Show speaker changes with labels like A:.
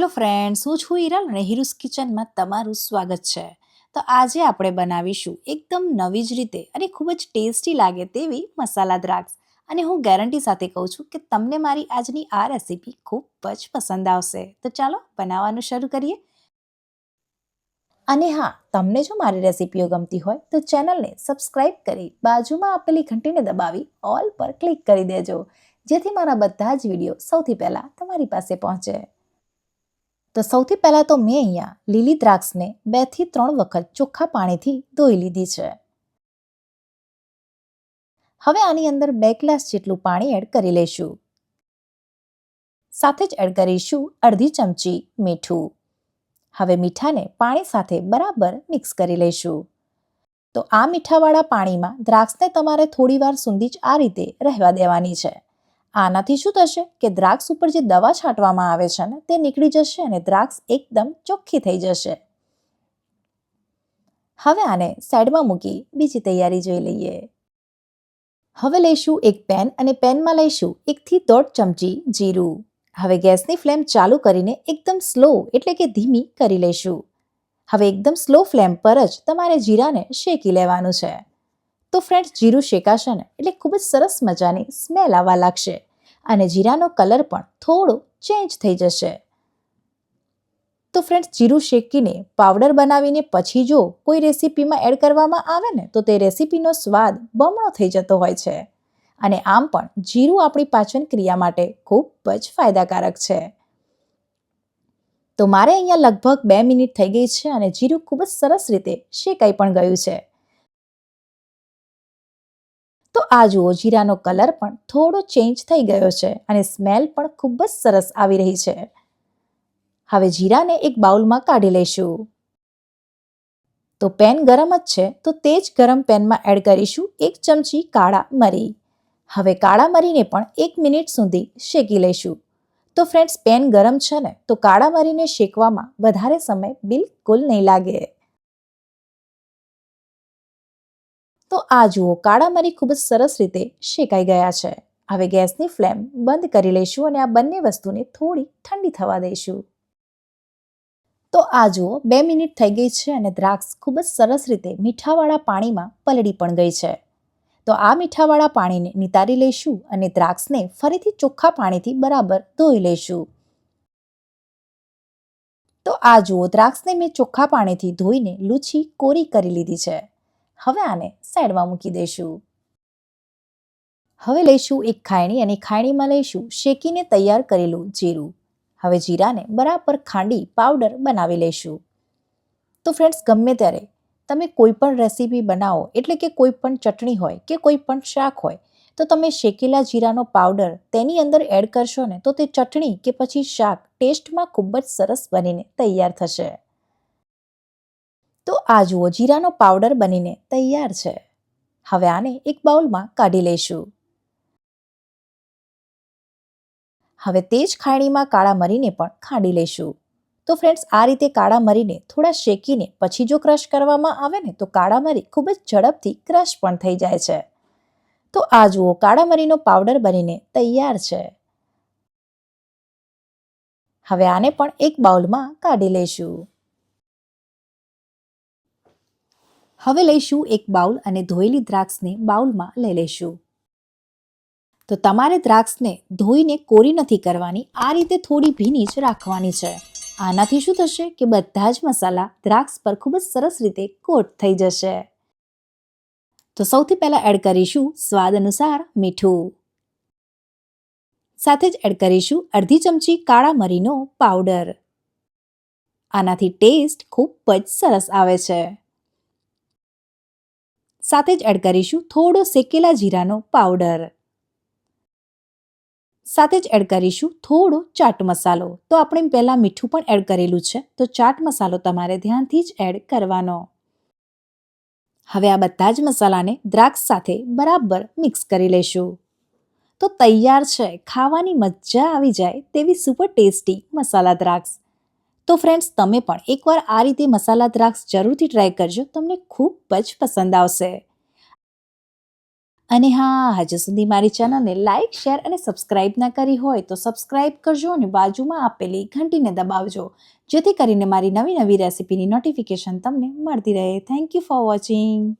A: Hello friends હું છું ઈરલ અને હિરુસ કિચનમાં તમારું સ્વાગત છે. તો આજે આપણે બનાવીશું એકદમ નવી જ રીતે અને ખૂબ જ ટેસ્ટી લાગે તેવી મસાલા દ્રાક્ષ. અને હું ગેરંટી સાથે કહું છું કે તમને મારી આજની આ રેસીપી ખૂબ જ પસંદ આવશે. તો ચાલો બનાવવાનું શરૂ કરીએ. અને હા, તમને જો મારી રેસીપીઓ ગમતી હોય તો ચેનલને સબસ્ક્રાઇબ કરી બાજુમાં આપેલી ઘંટીને દબાવી ઓલ પર ક્લિક કરી દેજો. જેથી મારા બધા જ વીડિયો સૌથી પહેલાં તમારી પાસે પહોંચે. તો સૌથી પહેલાં તો મેં અહીંયા લીલી દ્રાક્ષને બેથી ત્રણ વખત ચોખ્ખા પાણીથી ધોઈ લીધી છે. હવે આની અંદર બે ગ્લાસ જેટલું પાણી એડ કરી લઈશું. સાથે જ એડ કરીશું અડધી ચમચી મીઠું. હવે મીઠાને પાણી સાથે બરાબર મિક્સ કરી લઈશું. તો આ મીઠાવાળા પાણીમાં દ્રાક્ષને તમારે થોડીવાર સુધી જ આ રીતે રહેવા દેવાની છે. આનાથી શું થશે કે દ્રાક્ષ ઉપર જે દવા છાંટવામાં આવે છે ને, તે નીકળી જશે અને દ્રાક્ષ એકદમ ચોખ્ખી થઈ જશે. હવે આને સાઈડમાં મૂકી બીજી તૈયારી જોઈ લઈએ. હવે લઈશું એક પેન અને પેનમાં લઈશું એકથી દોઢ ચમચી જીરું. હવે ગેસની ફ્લેમ ચાલુ કરીને એકદમ સ્લો એટલે કે ધીમી કરી લઈશું. હવે એકદમ સ્લો ફ્લેમ પર જ તમારે જીરાને શેકી લેવાનું છે. તો ફ્રેન્ડ્સ, જીરું શેકાશે ને એટલે ખૂબ જ સરસ મજાની સ્મેલ આવવા લાગશે. અને જીરાનો કલર પણ થોડો ચેન્જ થઈ જશે. તો ફ્રેન્ડ્સ જીરું શેકીને પાવડર બનાવીને પછી જો કોઈ રેસીપીમાં એડ કરવામાં આવે ને, તો તે રેસીપીનો સ્વાદ બમણો થઈ જતો હોય છે. અને આમ પણ જીરું આપણી પાચન ક્રિયા માટે ખૂબ જ ફાયદાકારક છે. તો મારે અહીંયા લગભગ બે મિનિટ થઈ ગઈ છે અને જીરું ખૂબ જ સરસ રીતે શેકાઈ પણ ગયું છે. આ જુઓ, જીરાનો કલર પણ થોડો ચેન્જ થઈ ગયો છે અને સ્મેલ પણ ખૂબ જ સરસ આવી રહી છે. હવે જીરાને એક બાઉલમાં કાઢી લઈશું. તો પેન ગરમ જ છે, તો તે જ ગરમ પેનમાં એડ કરીશું એક ચમચી કાળા મરી. હવે કાળા મરીને પણ એક મિનિટ સુધી શેકી લઈશું. તો ફ્રેન્ડ્સ પેન ગરમ છે ને, તો કાળા મરીને શેકવામાં વધારે સમય બિલકુલ નહીં લાગે. તો આ જુઓ કાળા ખૂબ જ સરસ રીતે શેકાઈ ગયા છે. હવે ગેસની ફ્લેમ બંધ કરી લઈશું અને આ બંને વસ્તુને થોડી ઠંડી થવા દઈશું. તો આ જુઓ, બે મિનિટ થઈ ગઈ છે અને દ્રાક્ષ ખૂબ જ સરસ રીતે મીઠાવાળા પાણીમાં પલળી પણ ગઈ છે. તો આ મીઠાવાળા પાણીને નિતારી લઈશું અને દ્રાક્ષને ફરીથી ચોખ્ખા પાણીથી બરાબર ધોઈ લઈશું. તો આ જુઓ, દ્રાક્ષને મેં ચોખ્ખા પાણીથી ધોઈને લૂછી કોરી કરી લીધી છે. હવે આને સાઈડમાં મૂકી દઈશું. હવે લઈશું એક ખાયણી અને ખાયણીમાં લઈશું શેકીને તૈયાર કરેલું જીરું. હવે જીરાને બરાબર ખાંડી પાવડર બનાવી લઈશું. તો ફ્રેન્ડ્સ ગમે ત્યારે તમે કોઈ પણ રેસીપી બનાવો, એટલે કે કોઈ પણ ચટણી હોય કે કોઈ પણ શાક હોય, તો તમે શેકેલા જીરાનો પાવડર તેની અંદર એડ કરશો ને, તો તે ચટણી કે પછી શાક ટેસ્ટમાં ખૂબ જ સરસ બનીને તૈયાર થશે. આ જુઓ જીરાનો પાવડર બનીને તૈયાર છે. હવે આને એક બાઉલમાં કાઢી લઈશું. હવે તે જ ખાણીમાં કાળા મરીને પણ ખાંડી લઈશું. તો ફ્રેન્ડ્સ આ રીતે કાળા મરીને થોડા શેકીને પછી જો ક્રશ કરવામાં આવે ને, તો કાળા મરી ખૂબ જ ઝડપથી ક્રશ પણ થઈ જાય છે. તો આ જુઓ, કાળા મરીનો પાવડર બનીને તૈયાર છે. હવે આને પણ એક બાઉલમાં કાઢી લઈશું. હવે લઈશું એક બાઉલ અને ધોયેલી દ્રાક્ષને બાઉલમાં લઈ લઈશું. તો તમારે દ્રાક્ષને ધોઈને કોરી નથી કરવાની, આ રીતે થોડી ભીની જ રાખવાની છે. આનાથી શું થશે કે બધા જ મસાલા દ્રાક્ષ પર ખૂબ જ સરસ રીતે કોટ થઈ જશે. તો સૌથી પહેલાં એડ કરીશું સ્વાદ અનુસાર મીઠું. સાથે જ એડ કરીશું અડધી ચમચી કાળા મરીનો પાવડર. આનાથી ટેસ્ટ ખૂબ જ સરસ આવે છે. સાથે જ એડ કરીશું થોડો શેકેલા જીરાનો પાવડર. સાથે જ એડ કરીશું થોડો ચાટ મસાલો. તો આપણે પહેલાં મીઠું પણ એડ કરેલું છે. તો ચાટ મસાલો તમારે ધ્યાનથી જ એડ કરવાનો. હવે આ બધા જ મસાલાને દ્રાક્ષ સાથે બરાબર મિક્સ કરી લઈશું તો તૈયાર છે. ખાવાની મજા આવી જાય તેવી સુપર ટેસ્ટી મસાલા દ્રાક્ષ. તો ફ્રેન્ડ્સ તમે પણ એકવાર આ રીતે મસાલા દ્રાક્ષ જરૂરથી ટ્રાય કરજો. તમને ખૂબ જ પસંદ આવશે. અને હા, હજુ સુધી મારી ચેનલને લાઇક શેર અને સબસ્ક્રાઇબ ના કરી હોય તો સબસ્ક્રાઇબ કરજો અને બાજુમાં આપેલી ઘંટીને દબાવજો. જેથી કરીને મારી નવી નવી રેસિપીની નોટિફિકેશન તમને મળતી રહે. Thank you for watching